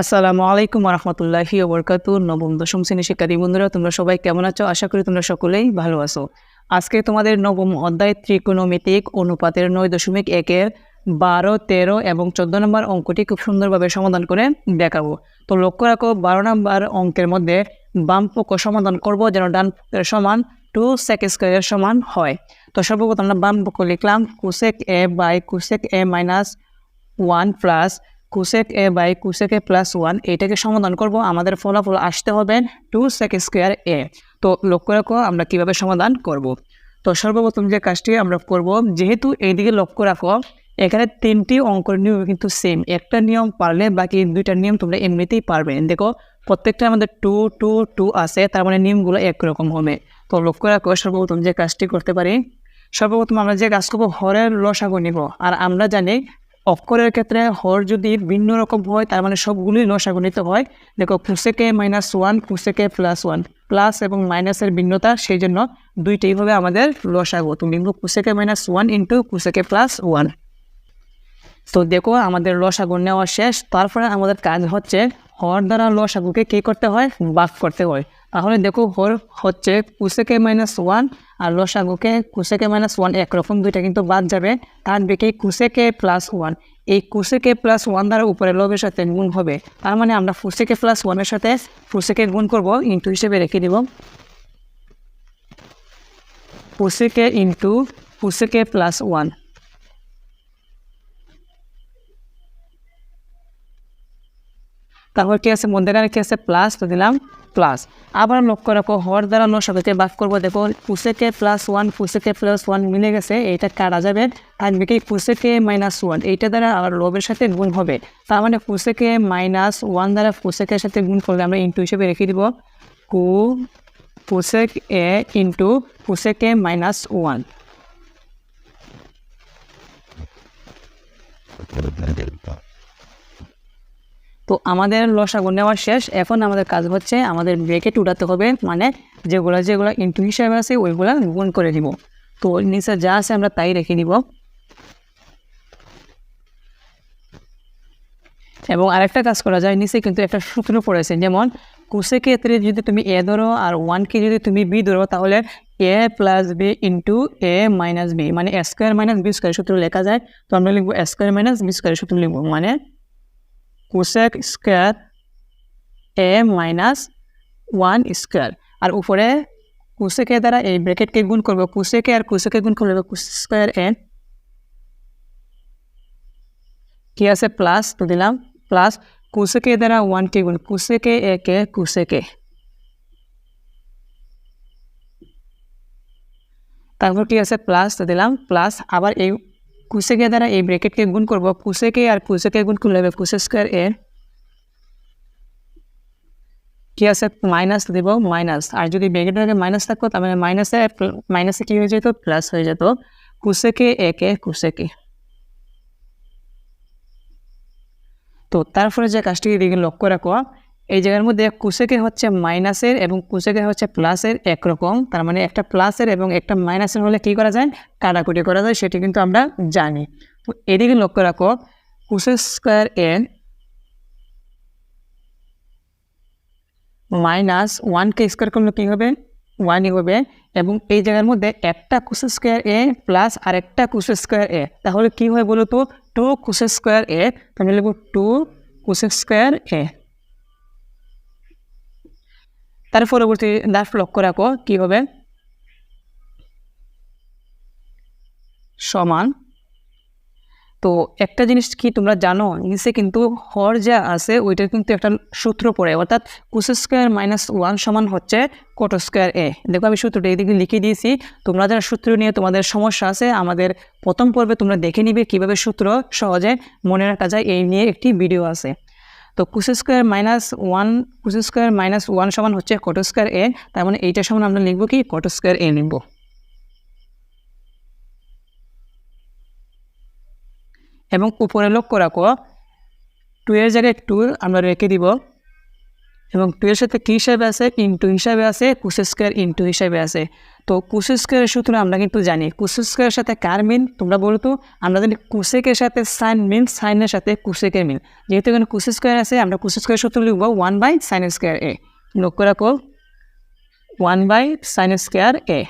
আসসালামু আলাইকুম রহমতুল্লাহি ওবরকাতু নবম, দশম শ্রেণি শিক্ষার্থী বন্ধুরা, তোমরা সবাই কেমন আছো? আশা করি তোমরা সকলেই ভালো আছো। আজকে তোমাদের নবম অধ্যায় ত্রিকোণমিতিক অনুপাতের নয় দশমিক একের বারো, তেরো এবং চোদ্দ নম্বর অঙ্কটি খুব সুন্দরভাবে সমাধান করে দেখাবো। তো লক্ষ্য রাখো, বারো নম্বর অঙ্কের মধ্যে বাম পক্ষ সমাধান করব যেন ডান সমান টু সেক স্কোয়ারের সমান হয়। তো সর্বপ্রথম আমরা বাম পক্ষ লিখলাম cosec A by cosec A minus one plus cosec A by cosec A plus one এটাকে সমাধান করব। আমাদের ফলাফল আসতে হবে টু সেক স্কোয়ার এ তো লক্ষ্য রাখো, আমরা কীভাবে সমাধান করব? তো সর্বপ্রথম যে কাজটি আমরা করব, যেহেতু এইদিকে লক্ষ্য রাখো, এখানে তিনটি অঙ্কের নিয়ম কিন্তু সেম একটা নিয়ম পারলে বাকি দুইটা নিয়ম তোমরা এমনিতেই পারবে। দেখো প্রত্যেকটা আমাদের টু টু টু আছে, তার মানে নিয়মগুলো একরকম হবে। তো লক্ষ্য রাখো, সর্বপ্রথম যে কাজটি করতে পারি। সর্বপ্রথম আমরা যে কাজ করব, হরের লসাগু নিব। আর আমরা জানি অক্ষরের ক্ষেত্রে হর যদি ভিন্ন রকম হয়, তার মানে সবগুলোই লসাগু নিতে হয়। দেখো cosec A minus one cosec A plus one plus এবং মাইনাসের ভিন্নতা, সেই জন্য দুইটাই হবে আমাদের লসাগু। তুমি লিখব minus one into cosec A plus one তো দেখো, আমাদের লসাগু নেওয়া শেষ। তারপরে আমাদের কাজ হচ্ছে হর দ্বারা লসাগুকে কী করতে হয়? বাক করতে হয়। তাহলে দেখো, হর হচ্ছে কুসেকে মাইনাস ওয়ান আর লসাগুকে কুসেকে মাইনাস ওয়ান একরকম দুইটা কিন্তু বাদ যাবে। তার দিকে কুসেকে প্লাস ওয়ান এই কুসেকে প্লাস ওয়ান দ্বারা উপরে লবের সাথে গুণ হবে। তার মানে আমরা ফুসেকে প্লাস ওয়ানের সাথে ফুসেকে গুণ করব ইন্টু হিসেবে রেখে দিব। Cosec A into cosec A plus one তারপর কি আছে? মধ্যেখানে কি আছে? প্লাস তো দিলাম প্লাস আবার লক্ষ্য রাখো হর দ্বারা লসাগুকে বাক করব। দেখো cosec A plus one cosec A plus one মিলে গেছে। এইটা কাটা যাবে থাকবে কি পুসেকে মাইনাস ওয়ান এইটা দ্বারা আবার লবের সাথে গুণ হবে। তার মানে পুসেকে মাইনাস ওয়ান দ্বারা পুসেকের সাথে গুণ করলে আমরা ইন্টু হিসেবে রেখে দিব। কু cosec A into cosec A minus one তো আমাদের লসাগু নেওয়া শেষ। এখন আমাদের কাজ হচ্ছে আমাদের ব্রেকেট উঠাতে হবে। মানে যেগুলো যেগুলো ইন্টু হিসাবে আছে, ওইগুলো গুণ করে দিব তো নিচে যা আছে আমরা তাই রেখে দিব এবং আরেকটা কাজ করা যায়, নিচে কিন্তু একটা সূত্র পড়েছে। যেমন কুসে ক্ষেত্রে যদি তুমি এ ধরো আর ওয়ানকে যদি তুমি বি ধরো, তাহলে A plus B into A minus B মানে A square minus B square সূত্র লেখা যায়। তো আমরা লিখব স্কোয়ার মাইনাস বি স্কোয়ার সূত্র লিখব। মানে cosec square A minus one square আর উপরে কুসেকে দ্বারা এই ব্র্যাকেটকে গুণ করব কুসেকে আর কুসেকে গুণ করলে কুস স্কোয়ার এ কি আছে? প্লাস তো দিলাম প্লাস কুসেকে দ্বারা ওয়ানকে গুণ কুসেকে একে কুসেকে তারপর কি আছে? প্লাস তো দিলাম প্লাস আবার এই কুসেকে দ্বারা এই ব্র্যাকেটকে গুণ করব। কুসেকে আর কুসেকে গুণ করলে হবে কুসে স্কোয়ার এ কি আছে? মাইনাস দেব মাইনাস। আর যদি ব্র্যাকেটের আগে মাইনাস থাকতো তাহলে মাইনাসে মাইনাসে কী হয়ে যেত? প্লাস হয়ে যেত। কুসেকে একে কুসেকে। তো তারপরে যে কাজটি দিকে লক্ষ্য রাখো এই জায়গার মধ্যে কুশেকে হচ্ছে মাইনাসের এবং কুসেকে হচ্ছে প্লাসের একরকম তার মানে একটা প্লাসের এবং একটা মাইনাসের হলে কী করা যায়? কাটাকুটি করা যায়, সেটি কিন্তু আমরা জানি। এদিকে লক্ষ্য রাখো কুসে স্কোয়ার এন মাইনাস ওয়ানকে স্কোয়ার করলে কী হবে? ওয়ানই হবে। এবং এই জায়গার মধ্যে একটা কুসে স্কোয়ার এ প্লাস আর একটা কুসে স্কোয়ার এ। তাহলে কী হয় বলো তো টু কুসে স্কোয়ার এ আমি লিখব টু কুসে স্কোয়ার এ। তার পরবর্তী দাস লক্ষ্য রাখো কী হবে সমান। তো একটা জিনিস কি তোমরা জানো, নিচে কিন্তু হর যা আছে, ওইটার কিন্তু একটা সূত্র পড়ে, অর্থাৎ কুস স্কোয়ার মাইনাস ওয়ান সমান হচ্ছে কোটো স্কোয়ার এ দেখো আমি সূত্রটা এদিকে লিখে দিয়েছি, তোমরা যারা সূত্র নিয়ে তোমাদের সমস্যা আছে, আমাদের প্রথম পর্বে তোমরা দেখে নিবে কীভাবে সূত্র সহজে মনে রাখা যায়, এই নিয়ে একটি ভিডিও আছে। তো cosec square minus one, cosec square minus one সমান হচ্ছে কোটো স্কোয়ার এ, তার মানে এইটার সমান আমরা লিখব কি? কোটো স্কোয়ার এ লিখব। এবং উপরে লক্ষ্য রাখো টু এর জায়গায় টু আমরা রেখে দিব। এবং টু এর সাথে কী হিসাবে আছে? ইন্টু হিসাবে আছে, কুস স্কোয়ার ইন্টু হিসাবে আছে। তো কুসে স্কোয়ারের সূত্র আমরা কিন্তু জানি কুসে স্কোয়ারের সাথে কার মিল? তোমরা বলো তো, আমরা জানি কুসেকের সাথে সাইন মিল, সাইনের সাথে কুসেকের মিল। যেহেতু এখানে কুসে স্কোয়ার আছে, আমরা কুসে স্কোয়ারের সূত্র লিখব one by sine square A লক্ষ্য রাখো one by sine square A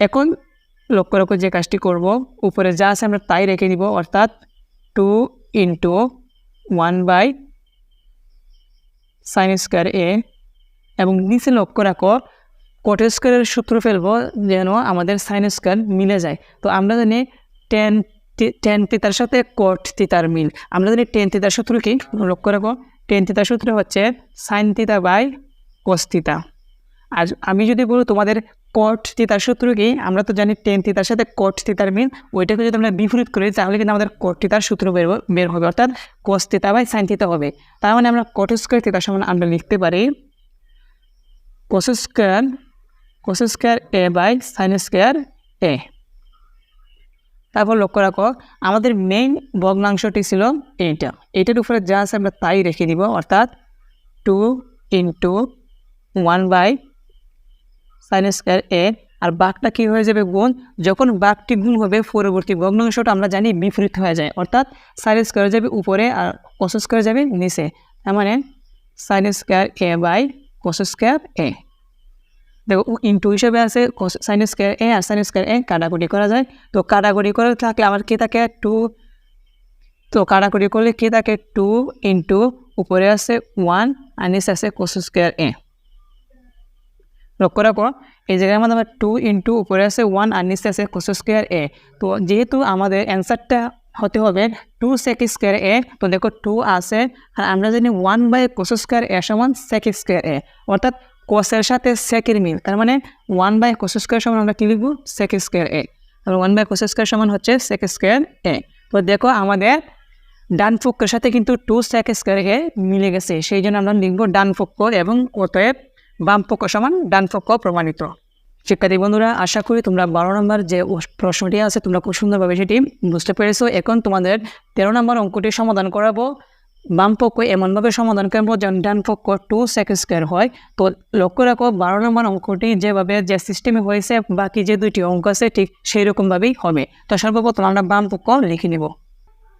এখন লক্ষ্য রাখো যে কাজটি করব, উপরে যা আছে আমরা তাই রেখে দিব, অর্থাৎ two into one by sine square A এবং নিচে লক্ষ্য রাখো কোট স্কোয়ারের সূত্র ফেলব যেন আমাদের সাইন স্কোয়ার মিলে যায়। তো আমরা জানি টেন টেন তিতার সাথে কোট তিতার মিল। আমরা জানি টেন তিতার সূত্র কি? লক্ষ্য রাখো টেন তিতার সূত্র হচ্ছে সাইন তিতা বাই কোস তিতা আর আমি যদি বলি তোমাদের কট তিতার সূত্র কি, আমরা তো জানি টেন তিতার সাথে কট তিতার মিল। ওইটাকে যদি আমরা বিপরীত করি, তাহলে কিন্তু আমাদের কট তিতার সূত্র বের বের হবে। অর্থাৎ কোস তিতা বাই সাইন তিতা হবে। তার মানে আমরা কট স্কোয়ার তিতার সমান আমরা লিখতে পারি cos square cos square A by sine square A তারপর লক্ষ্য রাখো, আমাদের মেইন ভগ্নাংশটি ছিল এইটা। এইটার উপরে যা আছে আমরা তাই রেখে দিব, অর্থাৎ two into one by sine square A আর বাঘটা কী হয়ে যাবে গুণ, যখন বাঘটি গুণ হবে, পরবর্তী ভগ্নাংশটা আমরা জানি বিপরীত হয়ে যায়, অর্থাৎ সাইন স্কোয়ার যাবে উপরে আর কস স্কোয়ার যাবে নিচে। তার মানে sine square A by cos square A দেখো ইন্টু হিসেবে আছে সাইন স্কোয়ার এ আর সাইন স্কোয়ার এ কাটাকুটি করা যায়। তো কাটাকুটি করে থাকলে আমার কে থাকে? টু তো কাটাকুটি করলে কে থাকে? টু ইন্টু উপরে আছে ওয়ান আর নিচে আছে কোস স্কোয়ার এ লক্ষ্য রাখো, এই জায়গায় আমাদের টু ইন্টু উপরে আছে ওয়ান আর নিচে আছে কোস স্কোয়ার এ তো যেহেতু আমাদের অ্যান্সারটা হতে হবে টু সেক স্কোয়ার এ তো দেখো টু আছে, আর আমরা জানি one by cos square A সমান সেক স্কোয়ার এ অর্থাৎ কোসের সাথে সেকের মিল, তার মানে ওয়ান বাই কোস স্কোয়ার সমান আমরা কী লিখব? সেক স্কোয়ার এ আর ওয়ান বাই কোস স্কোয়ার সমান হচ্ছে সেক স্কোয়ার এ তো দেখো আমাদের ডান পক্ষের সাথে কিন্তু টু সেক স্কোয়ার এ মিলে গেছে, সেই জন্য আমরা লিখব ডান পক্ষ এবং অতএব বাম পক্ষ সমান ডান পক্ষ প্রমাণিত। শিক্ষার্থী বন্ধুরা, আশা করি তোমরা বারো নম্বর যে প্রশ্নটি আছে, তোমরা খুব সুন্দরভাবে সেটি বুঝতে পেরেছ। এখন তোমাদের তেরো নম্বর অঙ্কটি সমাধান করাবো। বাম পক্ষ এমনভাবে সমাধান করব যেন ডান পক্ষ টু সেক স্কোয়ার হয়। তো লক্ষ্য রাখো, বারো নম্বর অঙ্কটি যেভাবে যে সিস্টেমে হয়েছে, বাকি যে দুইটি অঙ্ক আছে, ঠিক সেই রকমভাবেই হবে। তো সর্বপ্রথম আমরা বাম পক্ষ লিখে নিব।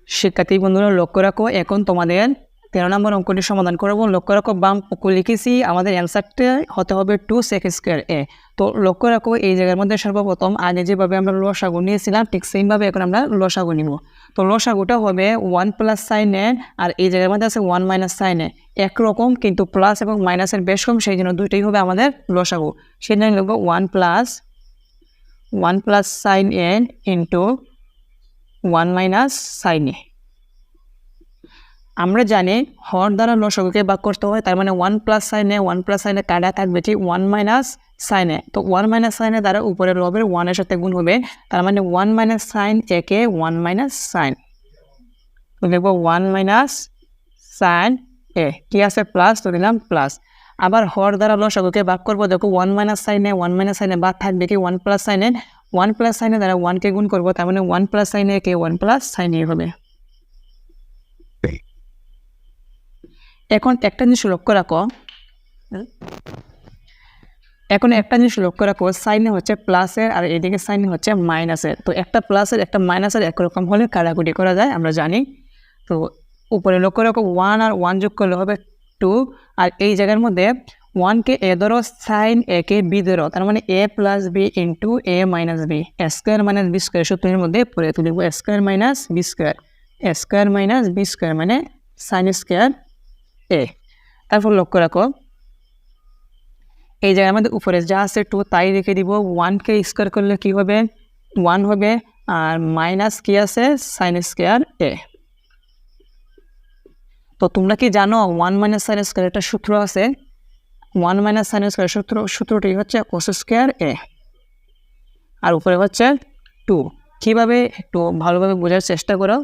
শিক্ষার্থী বন্ধুরা, লক্ষ্য রাখো, এখন তোমাদের তেরো নম্বর অঙ্কটি সমাধান করব। লক্ষ্য রাখো, বাম পক্ষ লিখেছি, আমাদের অ্যান্সারটা হতে হবে টু সেক স্কোয়ার এ তো লক্ষ্য রাখো, এই জায়গার মধ্যে সর্বপ্রথম আগে যেভাবে আমরা লসাগু নিয়েছিলাম, ঠিক সেইভাবে এখন আমরা লসাগু নিব। তো লসাগুটা হবে ওয়ান প্লাস সাইন এ আর এই জায়গার মধ্যে আছে ওয়ান মাইনাস সাইন এ একরকম, কিন্তু প্লাস এবং মাইনাসের বেশ কম, সেই জন্য দুইটাই হবে আমাদের লসাগু। সেই জন্য লিখব one plus one plus sine A into one minus sine A আমরা জানি হর দ্বারা লসগুকে বাক করতে হয়, তার মানে one plus sine A one plus sine A কাটা থাকবে ঠিক ওয়ান মাইনাস সাইনে তো ওয়ান মাইনাস সাইনে দ্বারা উপরে লবের ওয়ানের সাথে গুণ হবে, তার মানে ওয়ান মাইনাস সাইন একে ওয়ান মাইনাস সাইন তো দেখব ওয়ান মাইনাস সাইন এ কি আছে? প্লাস তো দিলাম প্লাস আবার হর দ্বারা লসগুকে বাক করব, দেখো one minus sine A one minus sine A বাদ থাকবে কি? One plus sine A one plus sine A দ্বারা ওয়ানকে গুণ করব, তার মানে ওয়ান প্লাস সাইনে কে ওয়ান প্লাস সাইন হবে। এখন একটা জিনিস লক্ষ্য রাখো। এখন একটা জিনিস লক্ষ্য রাখো সাইনে হচ্ছে প্লাসের আর এদিকে সাইনে হচ্ছে মাইনাসের তো একটা প্লাসের একটা মাইনাসের একরকম হলে কাটাকুটি করা যায়, আমরা জানি। তো উপরে লক্ষ্য রাখো ওয়ান আর ওয়ান যোগ করলে হবে টু আর এই জায়গার মধ্যে ওয়ানকে এ ধরো সাইন এ কে বি ধরো, তার মানে A plus B into A minus B square minus B square সূত্রের মধ্যে পড়ে তুলিব square minus B square square minus B square মানে সাইন স্কোয়ার এ, তারপর লক্ষ্য রাখো। এই জায়গায় আমাদের উপরে যা আছে টু তাই রেখে দিব। ওয়ানকে স্কোয়ার করলে কি হবে? ওয়ান হবে। আর মাইনাস কি আছে? সাইন স্কোয়ার এ তো তোমরা কি জানো ওয়ান মাইনাস সাইন স্কোয়ার একটা সূত্র আছে? ওয়ান মাইনাস সাইন স্কোয়ার সূত্র, সূত্রটি হচ্ছে কোস স্কোয়ার এ আর উপরে হচ্ছে টু কীভাবে? একটু ভালোভাবে বোঝার চেষ্টা করো।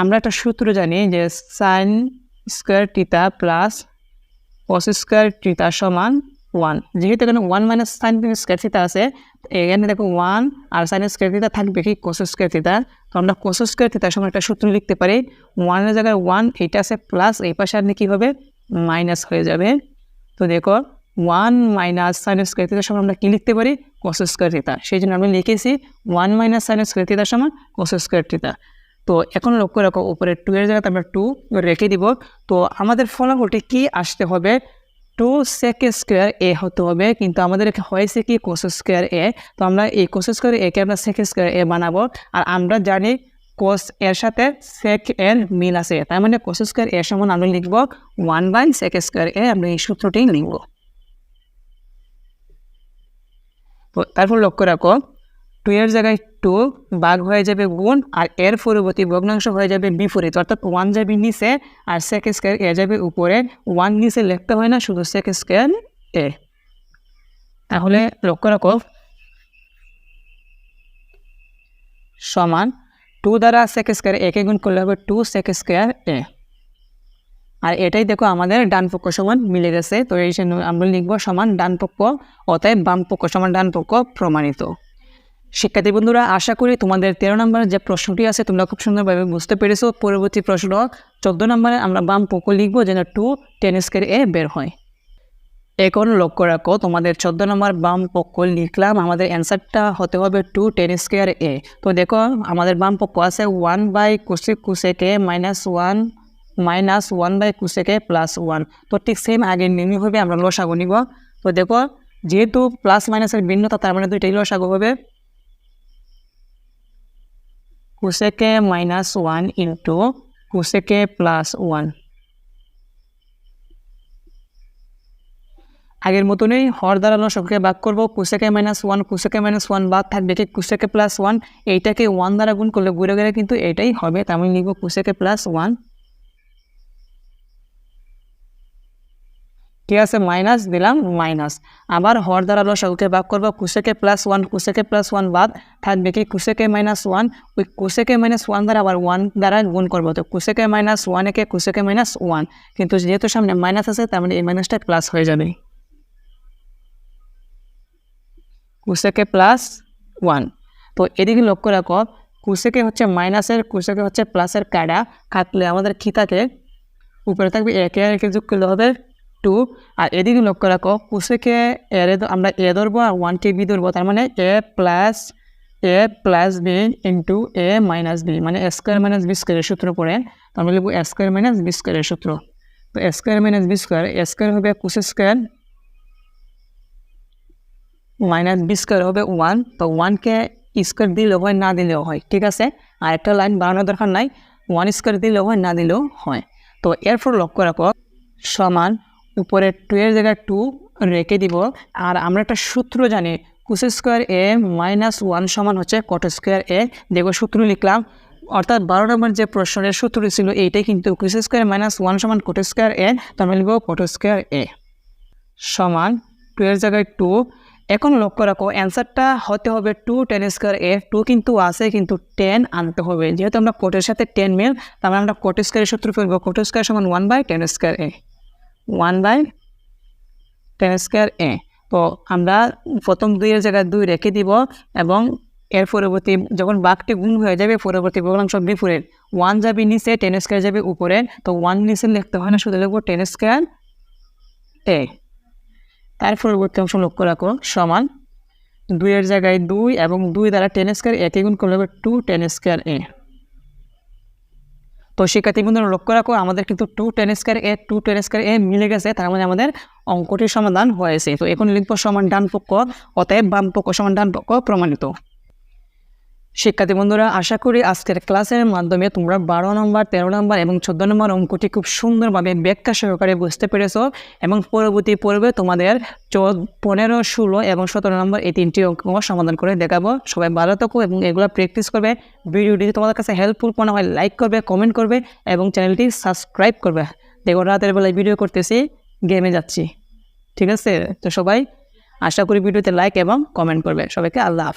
আমরা একটা সূত্র জানি যে sine square theta plus cos square theta সমান ওয়ান যেহেতু এখানে one minus sine square theta আছে এখানে দেখো ওয়ান আর সাইন স্কোয়ার থিতা থাকবে কি? কোস স্কোয়ার থিতা তো আমরা কোস স্কোয়ার থিতার সময় একটা সূত্র লিখতে পারি। ওয়ানের জায়গায় ওয়ান এইটা আছে প্লাস এই পাশে আপনি কী হবে? মাইনাস হয়ে যাবে। তো দেখো ওয়ান মাইনাস সাইন স্কোয়ার থিটার সমান আমরা কী লিখতে পারি? কস স্কোয়ার থিটা সেই জন্য আমরা লিখেছি ওয়ান মাইনাস সাইন স্কোয়ার থিটার সমান কস স্কোয়ার থিটা তো এখন লক্ষ্য রাখো, উপরে টু এর জায়গাতে আমরা টু রেখে দিব। তো আমাদের ফলাফলটি কি আসতে হবে? টু সেক স্কোয়ার এ হতে হবে, কিন্তু আমাদের হয়েছে কি কোস স্কোয়ার এ তো আমরা এই কোস স্কোয়ার একে আমরা সেক স্কোয়ার এ বানাবো। আর আমরা জানি কোস এর সাথে সেক এর মিল আছে, তার মানে কোস স্কোয়ার এর সমান আমরা লিখব one by sec square A আমরা এই সূত্রটি লিখব। তো তারপর লক্ষ্য রাখো টু এর জায়গায় টু বাঘ হয়ে যাবে গুণ আর এর পরবর্তী ভগ্নাংশ হয়ে যাবে বিপরীত। অর্থাৎ ওয়ান যাবে নিচে আর সেক স্কোয়ার এ যাবে উপরে। ওয়ান নিচে লিখতে হয় না, শুধু সেক স্কোয়ার এ তাহলে লক্ষ্য রাখো। সমান টু দ্বারা সেক স্কোয়ার একে গুণ করলে হবে টু সেক স্কোয়ার এ আর এটাই দেখো আমাদের ডান পক্ষ সমান মিলে গেছে। তো এই আমরা লিখব সমান ডান পক্ষ, অতএব বাম পক্ষ সমান ডান পক্ষ প্রমাণিত। শিক্ষার্থী বন্ধুরা, আশা করি তোমাদের তেরো নম্বরের যে প্রশ্নটি আছে তোমরা খুব সুন্দরভাবে বুঝতে পেরেছ। পরবর্তী প্রশ্ন, চোদ্দ নম্বরে আমরা বাম পক্ষ লিখব যেন টু টেন স্কোয়ার এ বের হয়। এখন লক্ষ্য রাখো, তোমাদের চোদ্দ নম্বর বাম পক্ষ লিখলাম, আমাদের অ্যান্সারটা হতে হবে টু টেন স্কোয়ার এ। তো দেখো, আমাদের বাম পক্ষ আছে one by cosec cosec A minus one minus one by cosec A plus one. তো ঠিক সেম আগে নিয়মই হবে, আমরা লসাগু নিব। তো দেখো, যেহেতু প্লাস মাইনাসের ভিন্নতা, তার মানে দুইটাই লসাগু হবে। Cosec A minus one into cosec A plus one আগের মতনই হর দ্বারা লসকে ভাগ করব cosec A minus one cosec A minus one বাদ থাকবে ঠিক কুসেকে প্লাস ওয়ান এইটাকে ওয়ান দ্বারা গুণ করলে ঘুরে গেলে কিন্তু এটাই হবে। তার মানে লিখব কুসেকে প্লাস ওয়ান ঠিক আছে মাইনাস দিলাম মাইনাস আবার হর দ্বারা লসাগুকে ভাগ করব cosec A plus one cosec A plus one বাদ, থাকবে কি কুসেকে মাইনাস ওয়ান ওই কুসেকে মাইনাস ওয়ান দ্বারা আবার ওয়ান দ্বারা গুণ করব, তো কুসেকে মাইনাস ওয়ান একে কুসেকে মাইনাস ওয়ান কিন্তু যেহেতু সামনে মাইনাস আছে, তার মানে এই মাইনাসটা প্লাস হয়ে যাবে। কুসেকে প্লাস ওয়ান তো এদিকে লক্ষ্য রাখো কুসেকে হচ্ছে মাইনাসের কুসেকে হচ্ছে প্লাসের কাটা, কাটলে আমাদের খিতাকে উপরে থাকবে একে একে যোগ করলে হবে টু, আর এদিকে লক্ষ্য রাখো কুসেকে এর আমরা এ ধরবো আর ওয়ানকে বি ধরবো, তার মানে A plus A plus B into A minus B মানে স্কোয়ার মাইনাস বি স্কোয়ারের সূত্র পড়ে তো আমরা লিখব স্কোয়ার মাইনাস বি স্কোয়ারের সূত্র। তো square minus B square square হবে cosec square minus B square হবে ওয়ান তো ওয়ানকে স্কোয়ার দিলেও হয়, না দিলেও হয়, ঠিক আছে? আর একটা লাইন বাড়ানোর দরকার নাই ওয়ান স্কোয়ার দিলেও হয়, না দিলেও হয়। তো এরপর লক্ষ্য রাখো, সমান উপরে টু এর জায়গায় টু রেখে দিব। আর আমরা একটা সূত্র জানি cosec square A minus one সমান হচ্ছে কট স্কোয়ার এ দেখো সূত্র লিখলাম, অর্থাৎ বারো নম্বর যে প্রশ্নের সূত্র ছিল, এইটাই কিন্তু কুস স্কোয়ার মাইনাস ওয়ান সমান কোট স্কোয়ার এ তো আমরা লিখব কোট স্কোয়ার এ সমান টু এর জায়গায় টু এখন লক্ষ্য রাখো অ্যান্সারটা হতে হবে two tan square A two কিন্তু আছে, কিন্তু টেন আনতে হবে। যেহেতু আমরা কোটের সাথে টেন মিল, তার মানে আমরা কোট স্কোয়ারের সূত্র ফেলব কোট স্কোয়ার সমান one by tan square A one by tan square A. তো আমরা প্রথম দুইয়ের জায়গায় দুই রেখে দিব এবং এর পরবর্তী যখন বাঘটি গুণ হয়ে যাবে, পরবর্তী ভগ্নাংশ বিপরীত ওয়ান যাবে নিচে, টেন স্কোয়ার যাবে উপরে। তো ওয়ান নিচে লিখতে হয় না, শুধু লিখব টেন স্কোয়ার এ। তার পরবর্তী অংশ লক্ষ্য রাখো, সমান দুইয়ের জায়গায় দুই এবং দুই দ্বারা টেন স্কোয়ার একে গুণ করলে টু টেন স্কোয়ার এ। তো শিক্ষার্থী বন্ধুরা লক্ষ্য রাখো, আমাদের কিন্তু two tan square A two tan square A মিলে গেছে, তার মানে আমাদের অঙ্কটির সমাধান হয়েছে। তো এখন লিখব সমান ডান পক্ষ, অতএব বাম পক্ষ সমান ডান পক্ষ প্রমাণিত। শিক্ষার্থী বন্ধুরা, আশা করি আজকের ক্লাসের মাধ্যমে তোমরা বারো নম্বর, তেরো নম্বর এবং চোদ্দ নম্বর অঙ্কটি খুব সুন্দরভাবে ব্যাখ্যা সহকারে বুঝতে পেরেছ এবং পরবর্তী পর্বে তোমাদের পনেরো, ষোলো এবং সতেরো নম্বর এই তিনটি অঙ্ক সমাধান করে দেখাবো। সবাই ভালো থাকো এবং এগুলো প্র্যাকটিস করবে। ভিডিওটি তোমাদের কাছে হেল্পফুল মনে হয় লাইক করবে কমেন্ট করবে এবং চ্যানেলটি সাবস্ক্রাইব করবে। দেখো, রাতের বেলায় ভিডিও করতেছি গেমে যাচ্ছি। ঠিক আছে? তো সবাই, আশা করি ভিডিওতে লাইক এবং কমেন্ট করবে। সবাইকে আল্লাহ হাফেজ।